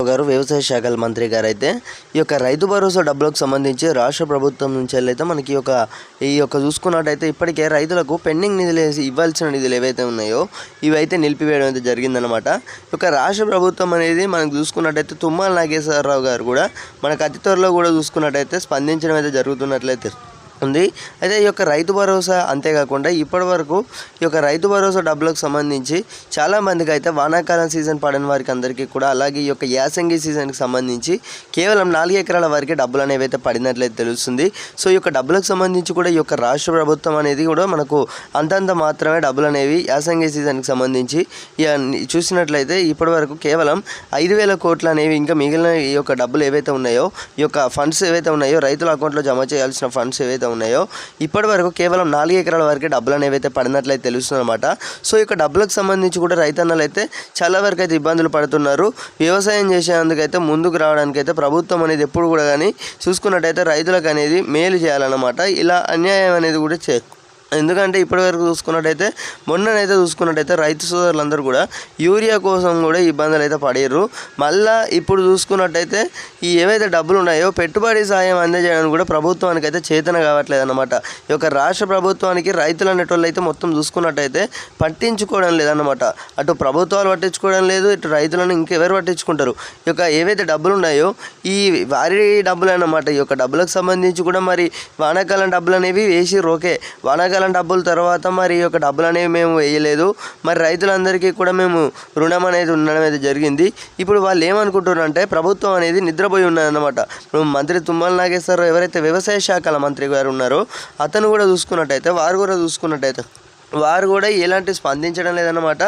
గారు వ్యవసాయ శాఖల మంత్రి గారు అయితే ఈ యొక్క రైతు భరోసా డబ్బులకు సంబంధించి రాష్ట్ర ప్రభుత్వం నుంచి అయితే మనకి ఈ యొక్క ఈ యొక్క చూసుకున్నట్టయితే ఇప్పటికే రైతులకు పెండింగ్ నిధులు ఇవ్వాల్సిన నిధులు ఏవైతే ఉన్నాయో ఇవైతే నిలిపివేయడం అయితే జరిగిందనమాట ఈ యొక్క రాష్ట్ర ప్రభుత్వం అనేది మనకు చూసుకున్నట్టయితే తుమ్మల నాగేశ్వరరావు గారు కూడా మనకు అతి త్వరలో కూడా చూసుకున్నట్టయితే స్పందించడం అయితే జరుగుతున్నట్లయితే ఉంది. అయితే ఈ యొక్క రైతు భరోసా అంతేకాకుండా ఇప్పటి వరకు ఈ యొక్క రైతు భరోసా డబ్బులకు సంబంధించి చాలామందికి అయితే వానాకాలం సీజన్ పడిన వారికి అందరికీ కూడా అలాగే ఈ యొక్క యాసంగి సీజన్కి సంబంధించి కేవలం నాలుగు ఎకరాల వరకే డబ్బులు అనేవి అయితే పడినట్లయితే తెలుస్తుంది. సో ఈ యొక్క డబ్బులకు సంబంధించి కూడా ఈ యొక్క రాష్ట్ర ప్రభుత్వం అనేది కూడా మనకు అంతంత మాత్రమే డబ్బులు అనేవి యాసంగి సీజన్కి సంబంధించి చూసినట్లయితే ఇప్పటి వరకు కేవలం ఐదు వేల కోట్లు అనేవి ఇంకా మిగిలిన ఈ యొక్క డబ్బులు ఏవైతే ఉన్నాయో ఈ యొక్క ఫండ్స్ ఏవైతే ఉన్నాయో రైతుల అకౌంట్లో జమ చేయాల్సిన ఫండ్స్ ఏవైతే ఉన్నాయో ఇప్పటి వరకు కేవలం నాలుగు ఎకరాల వరకే డబ్బులు అనేవి అయితే పడినట్లయితే తెలుస్తుంది అనమాట సో ఇక డబ్బులకు సంబంధించి కూడా రైతన్నలు అయితే చాలా వరకు అయితే ఇబ్బందులు పడుతున్నారు. వ్యవసాయం చేసేందుకైతే ముందుకు రావడానికి అయితే ప్రభుత్వం అనేది ఎప్పుడు కూడా కానీ చూసుకున్నట్టయితే రైతులకు అనేది మేలు చేయాలన్నమాట. ఇలా అన్యాయం అనేది కూడా చే ఎందుకంటే ఇప్పటివరకు చూసుకున్నట్టయితే మొన్ననైతే చూసుకున్నట్టయితే రైతు సోదరులందరూ కూడా యూరియా కోసం కూడా ఇబ్బందులు అయితే పడేరు మళ్ళా ఇప్పుడు చూసుకున్నట్టయితే ఈ ఏవైతే డబ్బులు ఉన్నాయో పెట్టుబడి సాయం అందజేయడానికి కూడా ప్రభుత్వానికి అయితే చేతన కావట్లేదు అనమాట ఈ యొక్క రాష్ట్ర ప్రభుత్వానికి రైతులు అనేటోళ్ళు అయితే మొత్తం చూసుకున్నట్టయితే పట్టించుకోవడం లేదన్నమాట. అటు ప్రభుత్వాలు పట్టించుకోవడం లేదు ఇటు రైతులను ఇంకెవరు పట్టించుకుంటారు? ఈ యొక్క ఏవైతే డబ్బులు ఉన్నాయో ఈ వారి డబ్బులు అన్నమాట ఈ యొక్క డబ్బులకు సంబంధించి కూడా మరి వానాకాలం డబ్బులు అనేవి వేసి రోకే వానాకాలం డబ్బుల తర్వాత మరి ఈ యొక్క డబ్బులు అనేవి మేము వేయలేదు. మరి రైతులందరికీ కూడా మేము రుణం అనేది ఉండడం అయితే జరిగింది. ఇప్పుడు వాళ్ళు ఏమనుకుంటున్నారంటే ప్రభుత్వం అనేది నిద్రపోయి ఉన్నదన్నమాట. మంత్రి తుమ్మల నాగేశ్వరరావు ఎవరైతే వ్యవసాయ శాఖల మంత్రి గారు ఉన్నారో అతను కూడా చూసుకున్నట్టయితే వారు కూడా చూసుకున్నట్టయితే వారు కూడా ఎలాంటి స్పందించడం లేదన్నమాట.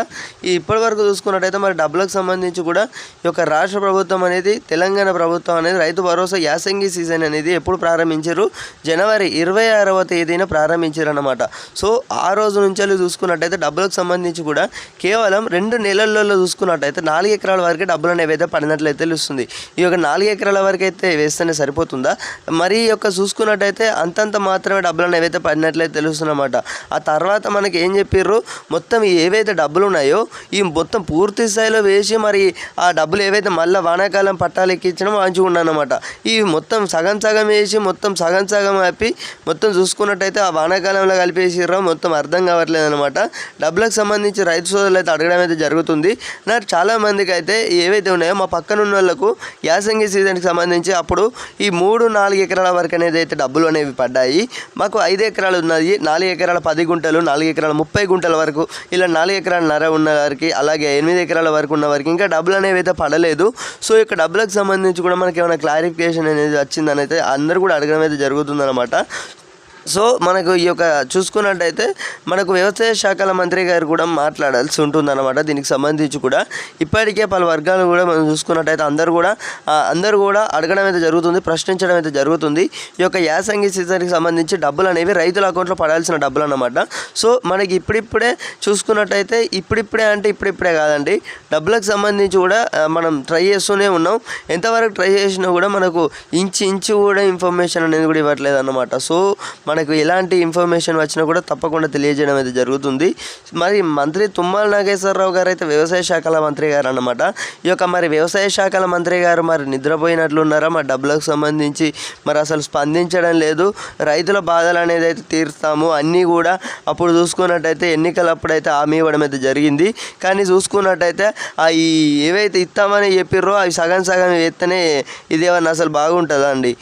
ఈ ఇప్పటివరకు చూసుకున్నట్టయితే మరి డబ్బులకు సంబంధించి కూడా ఈ యొక్క రాష్ట్ర ప్రభుత్వం అనేది తెలంగాణ ప్రభుత్వం అనేది రైతు భరోసా యాసంగి సీజన్ అనేది ఎప్పుడు ప్రారంభించారు? జనవరి ఇరవై ఆరవ తేదీన ప్రారంభించారు అన్నమాట సో ఆ రోజు నుంచి చూసుకున్నట్టయితే డబ్బులకు సంబంధించి కూడా కేవలం రెండు నెలల్లో చూసుకున్నట్టయితే నాలుగు ఎకరాల వరకే డబ్బులు అనేవి అయితే పడినట్లయితే తెలుస్తుంది. ఈ యొక్క నాలుగు ఎకరాల వరకు అయితే వేస్తేనే సరిపోతుందా? మరి ఈ యొక్క చూసుకున్నట్టయితే అంతంత మాత్రమే డబ్బులు అనేవి అయితే పడినట్లయితే తెలుస్తుందన్నమాట. ఆ తర్వాత మనకి ఏం చెప్పారు మొత్తం ఏవైతే డబ్బులు ఉన్నాయో ఈ మొత్తం పూర్తి స్థాయిలో వేసి మరి ఆ డబ్బులు ఏవైతే మళ్ళీ వానాకాలం పట్టాలు ఎక్కించడం మంచిగా ఉండనమాట ఈ మొత్తం సగం సగం వేసి మొత్తం సగం సగం ఆపి మొత్తం చూసుకున్నట్టయితే ఆ వానాకాలంలో కలిపేసిర్రో మొత్తం అర్థం కావట్లేదు అనమాట డబ్బులకు సంబంధించి రైతు సోదరులు అయితే అడగడం అయితే జరుగుతుంది. నాకు చాలా మందికి అయితే ఏవైతే ఉన్నాయో మా పక్కన ఉన్న వాళ్ళకు యాసంగి సీజన్కి సంబంధించి అప్పుడు ఈ మూడు నాలుగు ఎకరాల వరకు అనేది అయితే డబ్బులు అనేవి పడ్డాయి. మాకు ఐదు ఎకరాలు ఉన్నది నాలుగు ఎకరాల పది గుంటలు నాలుగు ఎకరాల ముప్పై గుంటల వరకు ఇలా నాలుగు ఎకరాల నర ఉన్న వారికి అలాగే ఎనిమిది ఎకరాల వరకు ఉన్న వారికి ఇంకా డబ్బులు అనేవి అయితే పడలేదు. సో ఇక డబ్బులకు సంబంధించి కూడా మనకి ఏమైనా క్లారిఫికేషన్ అనేది వచ్చిందని అయితే అందరూ కూడా అడగడం అయితే జరుగుతుందన్నమాట. సో మనకు ఈ యొక్క చూసుకున్నట్టయితే మనకు వ్యవసాయ శాఖల మంత్రి గారు కూడా మాట్లాడాల్సి ఉంటుందన్నమాట. దీనికి సంబంధించి కూడా ఇప్పటికే పలు వర్గాలు కూడా మనం చూసుకున్నట్టయితే అందరూ కూడా అందరూ కూడా అడగడం అయితే జరుగుతుంది ప్రశ్నించడం అయితే జరుగుతుంది. ఈ యొక్క యాసంగి సీజన్కి సంబంధించి డబ్బులు అనేవి రైతుల అకౌంట్లో పడాల్సిన డబ్బులు అన్నమాట సో మనకి ఇప్పుడిప్పుడే చూసుకున్నట్టయితే ఇప్పుడిప్పుడే అంటే ఇప్పుడిప్పుడే కాదండి. డబ్బులకు సంబంధించి కూడా మనం ట్రై చేస్తూనే ఉన్నాం. ఎంతవరకు ట్రై చేసినా కూడా మనకు ఇంచు ఇంచు కూడా ఇన్ఫర్మేషన్ అనేది కూడా ఇవ్వట్లేదు అన్నమాట సో మన మనకు ఎలాంటి ఇన్ఫర్మేషన్ వచ్చినా కూడా తప్పకుండా తెలియజేయడం అయితే జరుగుతుంది. మరి మంత్రి తుమ్మల నాగేశ్వరరావు గారు అయితే వ్యవసాయ శాఖల మంత్రి గారు అన్నమాట. ఈ యొక్క మరి వ్యవసాయ శాఖల మంత్రి గారు మరి నిద్రపోయినట్లున్నారా మా డబ్బులకు సంబంధించి మరి అసలు స్పందించడం లేదు. రైతుల బాధలు అనేది అయితే తీరుస్తాము అన్నీ కూడా అప్పుడు చూసుకున్నట్టయితే ఎన్నికలప్పుడు అయితే హామీ ఇవ్వడం అయితే జరిగింది. కానీ చూసుకున్నట్టయితే ఆ ఈ ఏవైతే ఇస్తామని చెప్పిర్రో అవి సగం సగం ఎత్తనే ఇదేమన్నా అసలు బాగుంటుందా అండి?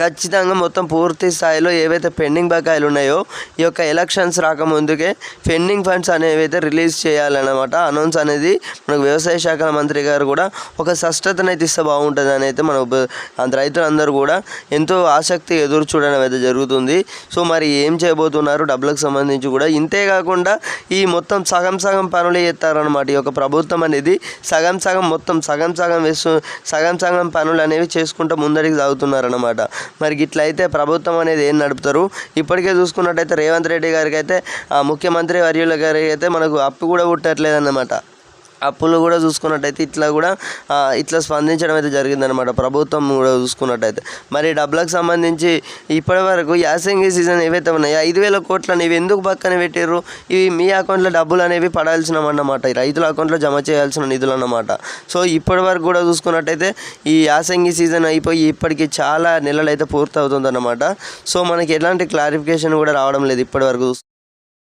ఖచ్చితంగా మొత్తం పూర్తి స్థాయిలో ఏవైతే పెండింగ్ బకాయిలు ఉన్నాయో ఈ యొక్క ఎలక్షన్స్ రాకముందుకే పెండింగ్ ఫండ్స్ అనేవి అయితే రిలీజ్ చేయాలన్నమాట. అనౌన్స్ అనేది మనకు వ్యవసాయ శాఖ మంత్రి గారు కూడా ఒక స్పష్టతను అయితే ఇస్తే బాగుంటుంది అని అయితే మన రైతులందరూ కూడా ఎంతో ఆసక్తి ఎదురు చూడడం అయితే జరుగుతుంది. సో మరి ఏం చేయబోతున్నారు? డబ్బులకు సంబంధించి కూడా ఇంతే కాకుండా ఈ మొత్తం సగం సగం పనులు చేస్తారనమాట ఈ యొక్క ప్రభుత్వం అనేది సగం సగం మొత్తం సగం సగం వేస్తూ సగం సగం పనులు అనేవి చేసుకుంటూ ముందడికి సాగుతున్నారన్నమాట. మరి ఇట్లయితే ప్రభుత్వం అనేది ఏం నడుపుతారు? ఇప్పటికే చూసుకున్నట్టయితే రేవంత్ రెడ్డి గారికి అయితే ఆ ముఖ్యమంత్రి వర్యుల గారికి అయితే మనకు అప్పు కూడా పుట్టట్లేదన్నమాట. అప్పులు కూడా చూసుకున్నట్టయితే ఇట్లా కూడా ఇట్లా స్పందించడం అయితే జరిగిందనమాట ప్రభుత్వం కూడా చూసుకున్నట్టయితే. మరి డబ్బులకు సంబంధించి ఇప్పటి వరకు యాసంగి సీజన్ ఏవైతే ఉన్నాయో ఐదు వేల కోట్లను ఇవి ఎందుకు పక్కన పెట్టారు ఇవి మీ అకౌంట్లో డబ్బులు అనేవి పడాల్సినవి అన్నమాట. రైతుల అకౌంట్లో జమ చేయాల్సిన నిధులు అన్నమాట. సో ఇప్పటి వరకు కూడా చూసుకున్నట్టయితే ఈ యాసంగి సీజన్ అయిపోయి ఇప్పటికి చాలా నెలలు అయితే పూర్తి సో మనకి ఎలాంటి క్లారిఫికేషన్ కూడా రావడం లేదు ఇప్పటి వరకు